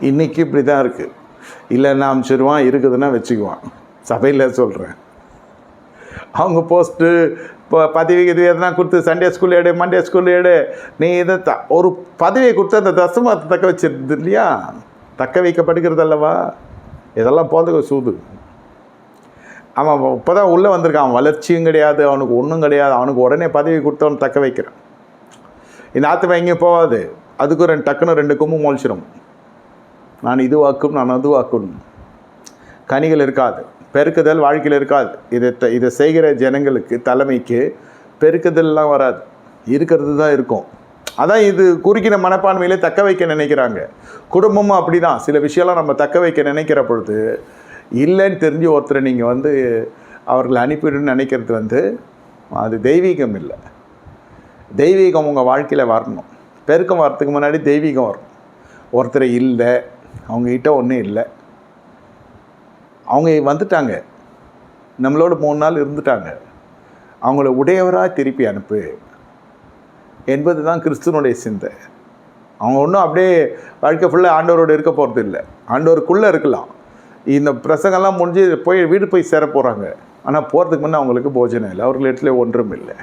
இன்றைக்கி இப்படி தான் இருக்குது இல்லைன்னா அமுச்சிடுவான் இருக்குதுன்னா வச்சுக்குவான். சபையில் சொல்கிறேன் அவங்க போஸ்ட்டு இப்போ பதவி இது எதனா கொடுத்து சண்டே ஸ்கூல் எடு மண்டே ஸ்கூல் எடு நீ இதை த ஒரு பதவியை கொடுத்து அந்த தசமத்தை தக்க வச்சிருது இல்லையா? தக்க வைக்கப்படுகிறது அல்லவா? இதெல்லாம் போதுக சூது. அவன் இப்போ தான் உள்ளே வந்திருக்கான். அவன் வளர்ச்சியும் கிடையாது அவனுக்கு ஒன்றும் கிடையாது. அவனுக்கு உடனே பதவி கொடுத்தவன் தக்க வைக்கிறான். இந்த ஆற்றுவன் எங்கேயும் போகாது. அதுக்கு ரெண்டு டக்குன்னு ரெண்டு கும்பு முளைச்சிடும் நான் இதுவாக்கும் நான் அதுவாக்கும் கனிகள் இருக்காது பெருக்குதல் வாழ்க்கையில் இருக்காது. இதை த- இதை செய்கிற ஜனங்களுக்கு தலைமைக்கு பெருக்குதல்லாம் வராது. இருக்கிறது தான் இருக்கும். அதான் இது குறுக்கின மனப்பான்மையிலே தக்க வைக்க நினைக்கிறாங்க. குடும்பமும் அப்படி தான் சில விஷயம்லாம் நம்ம தக்க வைக்க நினைக்கிற பொழுது இல்லைன்னு தெரிஞ்சு ஒருத்தரை நீங்கள் வந்து அவர்களை அனுப்பிடுன்னு நினைக்கிறது வந்து அது தெய்வீகம் இல்லை. தெய்வீகம் உங்கள் வாழ்க்கையில் வரணும். பெருக்கம் வரத்துக்கு முன்னாடி தெய்வீகம் வரும். ஒருத்தர் இல்லை அவங்கக்கிட்ட ஒன்றும் இல்லை. அவங்க வந்துட்டாங்க. நம்மளோட மூணு நாள் இருந்துட்டாங்க. அவங்கள உடையவராக திருப்பி அனுப்பு. என்பது தான் கிறிஸ்துவனுடைய சிந்தை. அவங்க ஒன்றும் அப்படியே வாழ்க்கை ஃபுல்லாக ஆண்டவரோடு இருக்க போகிறது இல்லை. ஆண்டவருக்குள்ளே இருக்கலாம். இந்த பிரசங்கெல்லாம் முடிஞ்சு போய் வீடு போய் சேர போகிறாங்க ஆனால் போகிறதுக்கு முன்னே அவங்களுக்கு போஜனம் இல்லை. அவர்களிடத்துல ஒன்றும் இல்லை.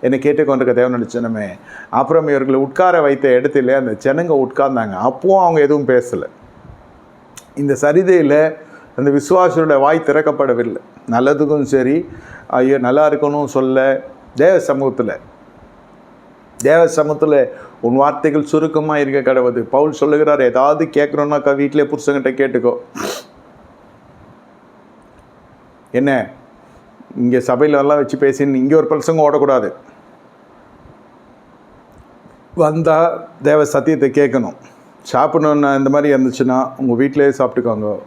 என்னை கேட்டுக்கொண்டிருக்க தேவன் நினச்சனமே. அப்புறம் இவர்களை உட்கார வைத்த இடத்துல அந்த ஜனங்க உட்கார்ந்தாங்க. அப்போவும் அவங்க எதுவும் பேசலை. இந்த சரிதையில் அந்த விசுவாசியோட வாய் திறக்கப்படவில்லை. நல்லதுக்கும் சரி ஐயோ நல்லா இருக்கணும் சொல்ல தேவ சமூகத்தில் தேவ சமூகத்தில் உன் வார்த்தைகள் சுருக்கமாக இருக்க கிடவுது. பவுல் சொல்லுகிறார் ஏதாவது கேட்குறோன்னாக்கா வீட்டிலே புருஷங்கிட்ட கேட்டுக்கோ. என்ன? இங்கே சபையிலலாம் வச்சு பேசின்னு இங்கே ஒரு பிரசங்கம் ஓடக்கூடாது. வந்தால் தேவ சத்தியத்தை கேட்கணும். சாப்பிடணுன்னு இந்த மாதிரி இருந்துச்சுன்னா உங்கள் வீட்டிலேயே சாப்பிட்டுக்கோங்க.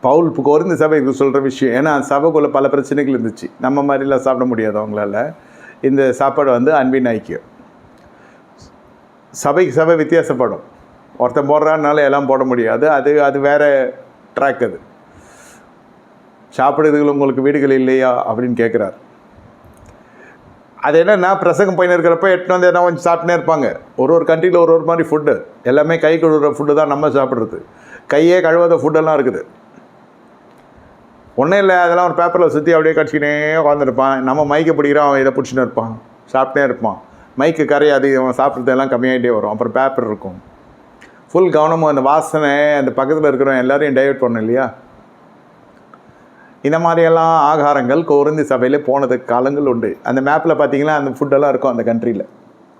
பவுல் குறைந்த சபைக்கு சொல்கிற விஷயம் ஏன்னா சபைக்குள்ளே பல பிரச்சனைகள் இருந்துச்சு. நம்ம மாதிரிலாம் சாப்பிட முடியாது அவங்களால. இந்த சாப்பாடு வந்து அன்பின் ஐக்கியம். சபைக்கு சபை வித்தியாசப்படும். ஒருத்தன் போடுறான்னால எல்லாம் போட முடியாது. அது அது வேறு ட்ராக் அது. சாப்பிடுறதுகள் உங்களுக்கு வீடுகள் இல்லையா அப்படின்னு கேட்குறாரு. அது என்னென்னா பிரசங்கம் பையன் இருக்கிறப்ப எட்டு வந்து என்ன கொஞ்சம் சாப்பிட்டுனே இருப்பாங்க. ஒரு ஒரு கண்ட்ரியில் ஒரு ஒரு மாதிரி ஃபுட்டு எல்லாமே கை கழுவுற ஃபுட்டு தான் நம்ம சாப்பிட்றது. கையே கழுவாத ஃபுட்டெல்லாம் இருக்குது. ஒன்றும் இல்லை அதெல்லாம் ஒரு பேப்பரில் சுற்றி அப்படியே கடிச்சிக்கினே உட்காந்துருப்பான் நம்ம மைக்கை பிடிக்கிறோம் அவன் இதை பிடிச்சின்னு இருப்பான். சாப்பிட்டே இருப்பான். மைக்கு கரையாது அவன் சாப்பிட்றதெல்லாம் கம்மியாகிட்டே வரும். அப்புறம் பேப்பர் இருக்கும். ஃபுல் கவனமும் அந்த வாசனை அந்த பக்கத்தில் இருக்கிறவன் எல்லோரையும் டைவெர்ட் பண்ணும் இல்லையா? இந்த மாதிரியெல்லாம் ஆகாரங்கள் கோருந்தி சபையில் போனதுக்கு காலங்கள் உண்டு. அந்த மேப்பில் பார்த்தீங்கன்னா அந்த ஃபுட்டெல்லாம் இருக்கும் அந்த கண்ட்ரியில்